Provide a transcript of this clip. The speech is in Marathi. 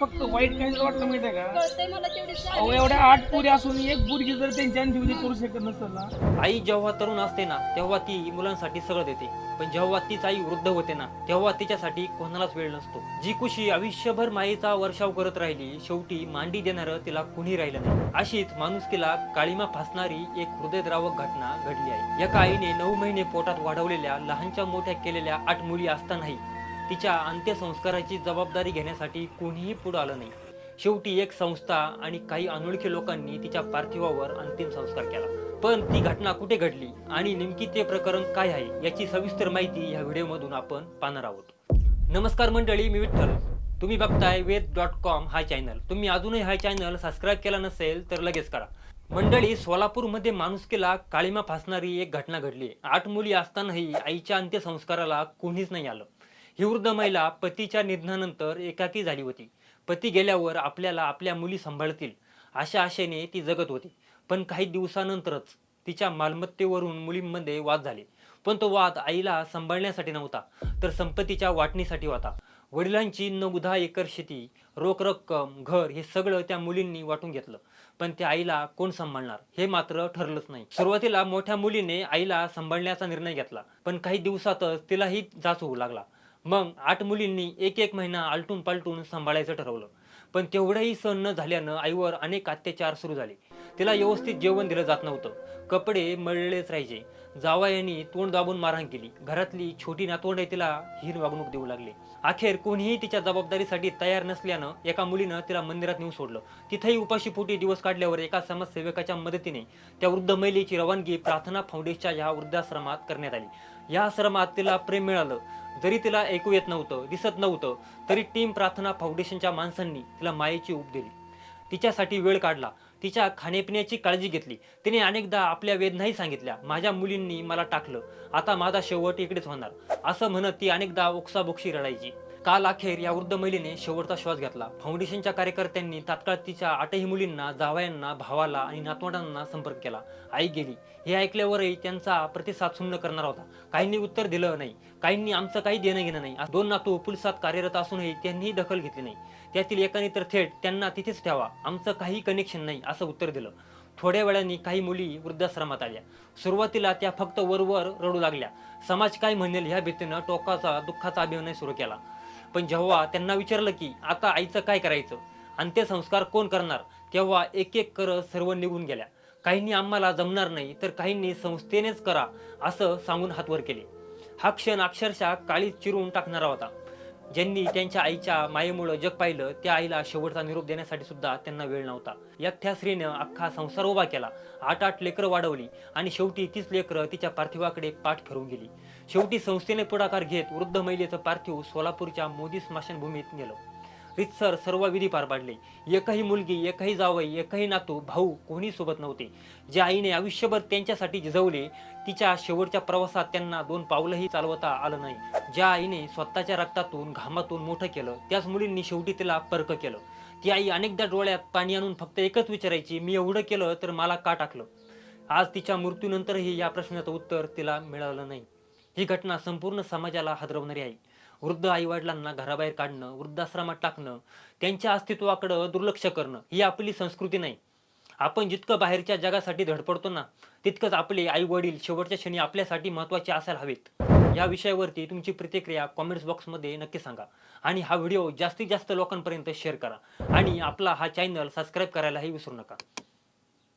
फक्त वाईट काय वाटतं माहिती आहे का? कळतंय मला तेवढी अहो एवढ्या आठ पुरी असून एक बुरगी जर त्यांच्या जीवनी करू शकत नसेल ना? आई जेव्हा तरुण असते ना तेव्हा ती मुलांसाठी सगळं देते. पण जेव्हा तीच आई वृद्ध होते ना तेव्हा तिच्यासाठी कोणालाच वेळ नसतो. जी कुशी आयुष्यभर मायेचा वर्षाव करत राहिली शेवटी मांडी देणारं तिला कुणी राहिलं नाही. अशीच माणुसकीला काळीमा फासणारी एक हृदयद्रावक घटना घडली आहे. एका आईने नऊ महिने पोटात वाढवलेल्या लहानच्या मोठ्या केलेल्या आठ मुली असतानाही तिच्या अंत्यसंस्काराची जबाबदारी घेण्यासाठी कोणीही पुढे आलं नाही. शेवटी एक संस्था आणि काही अनोळखी लोकांनी तिच्या पार्थिवावर अंतिम संस्कार केला. पण ती घटना कुठे घडली आणि नेमकी ते प्रकरण काय आहे याची सविस्तर माहिती या व्हिडिओमधून आपण पाहणार आहोत. नमस्कार मंडळी मी विठ्ठल. तुम्ही बघताय वेद डॉट कॉम हा चॅनल. तुम्ही अजूनही हा चॅनल सबस्क्राईब केला नसेल तर लगेच करा. मंडळी सोलापूरमध्ये माणुसकीला काळीमा फासणारी एक घटना घडली. आठ मुली असतानाही आईच्या अंत्यसंस्काराला कोणीच नाही आलं. ही वृद्ध महिला पतीच्या निधनानंतर एकाकी झाली होती. पती गेल्यावर आपल्याला आपल्या मुली सांभाळतील अशा आशेने ती जगत होती. पण काही दिवसानंतरच तिच्या मालमत्तेवरून मुलींमध्ये वाद झाले. पण तो वाद आईला सांभाळण्यासाठी नव्हता तर संपत्तीच्या वाटणीसाठी होता. वडिलांची नऊ दहा एकर शेती रोख रक्कम घर हे सगळं त्या मुलींनी वाटून घेतलं. पण त्या आईला कोण सांभाळणार? हे मात्र ठरलंच नाही. सुरुवातीला मोठ्या मुलीने आईला सांभाळण्याचा निर्णय घेतला पण काही दिवसातच तिलाही जाच होऊ लागला. मग आठ मुलींनी एक एक महिना आलटून पालटून सांभाळायचं ठरवलं. पण तेवढंही सहन न झाल्यानं आईवर अनेक अत्याचार सुरू झाले. तिला व्यवस्थित जेवण दिलं जात नव्हतं. कपडे मळलेच राहायचे. जावयानी तोंड दाबून मारहाण केली. घरातली छोटी नातवंड तिला हीन वागणूक देऊ लागली. अखेर कोणीही तिच्या जबाबदारीसाठी तयार नसल्यानं एका मुलीनं तिला मंदिरात नेऊन सोडलं. तिथेही उपाशी पोटी दिवस काढल्यावर एका समाजसेवकाच्या मदतीने त्या वृद्ध महिलेची रवानगी प्रार्थना फाउंडेशनच्या या वृद्धाश्रमात करण्यात आली. या आश्रमात तिला प्रेम मिळालं. जरी तिला ऐकू येत नव्हतं दिसत नव्हतं तरी टीम प्रार्थना फाउंडेशनच्या माणसांनी तिला मायेची ऊब दिली. तिच्यासाठी वेळ काढला. तिच्या खाण्यापिण्याची काळजी घेतली. तिने अनेकदा आपल्या वेदनाही सांगितल्या. माझ्या मुलींनी मला टाकलं. आता माझा शेवट इकडेच होणार. असं म्हणत ती अनेकदा ओक्साबोक्षी रडायची. काल अखेर या वृद्ध महिलेने शेवटचा श्वास घेतला. फाउंडेशनच्या कार्यकर्त्यांनी तात्काळ तिच्या आठही मुलींना जावयांना भावाला आणि नातवंडांना संपर्क केला. आई गेली. हे ऐकल्यावरही त्यांचा प्रतिसाद सुन्न करणार होता. काहींनी उत्तर दिलं नाही. काहींनी आमचं काही देणं घेणं नाही. दोन नातू पोलिसात कार्यरत असूनही त्यांनीही दखल घेतली नाही. त्यातील एकाने तर थेट त्यांना तिथेच ठेवा. आमचं काही कनेक्शन नाही असं उत्तर दिलं. थोड्या वेळाने काही मुली वृद्धाश्रमात आल्या. सुरुवातीला त्या फक्त वरवर रडू लागल्या. समाज काय म्हणेल ह्या भीतीनं टोकाचा दुःखाचा अभिनय सुरू केला. पण जेव्हा त्यांना विचारलं की आता आईचं काय करायचं? अंत्यसंस्कार कोण करणार? तेव्हा एक एक करत सर्व निघून गेल्या. काहींनी आम्हाला जमणार नाही तर काहींनी संस्थेनेच करा असं सांगून हातवर केले. हा क्षण अक्षरशः काळीच चिरून टाकणारा होता. ज्यांनी त्यांच्या आईच्या मायेमुळं जग पाहिलं त्या आईला शेवटचा निरोप देण्यासाठी सुद्धा त्यांना वेळ नव्हता. एकट्या स्त्रीनं अख्खा संसार उभा केला. आठ आठ लेकरं वाढवली आणि शेवटी तीच लेकरं तिच्या पार्थिवाकडे पाठ फिरून गेली. शेवटी संस्थेने पुढाकार घेत वृद्ध महिलेचं पार्थिव सोलापूरच्या मोदी स्मशानभूमीत नेलं. रितसर सर्व विधी पार पाडले. एकही मुलगी एकही जावई एकही नातू भाऊ कोणी सोबत नव्हते. ज्या आईने आयुष्यभर त्यांच्यासाठी झिजवले तिच्या शेवटच्या प्रवासात त्यांना दोन पावलंही चालवता आलं नाही. ज्या आईने स्वतःच्या रक्तातून घामातून मोठं केलं त्याच मुलींनी शेवटी तिला पर्क केलं. ती आई अनेकदा डोळ्यात पाणी आणून फक्त एकच विचारायची मी एवढं केलं तर मला का टाकलं? आज तिच्या मृत्यूनंतरही या प्रश्नाचं उत्तर तिला मिळालं नाही. ही घटना संपूर्ण समाजाला हादरवणारी आहे. वृद्ध आईवडिलांना घराबाहेर काढणं वृद्धाश्रमात टाकणं त्यांच्या अस्तित्वाकडं दुर्लक्ष करणं ही आपली संस्कृती नाही. आपण जितकं बाहेरच्या जगासाठी धडपडतो ना तितकंच आपले आई वडील शेवटच्या क्षणी आपल्यासाठी महत्त्वाचे असायला हवेत. या विषयावरती तुमची प्रतिक्रिया कॉमेंट्स बॉक्समध्ये नक्की सांगा. आणि हा व्हिडिओ जास्तीत जास्त लोकांपर्यंत शेअर करा. आणि आपला हा चॅनल सबस्क्राईब करायलाही विसरू नका.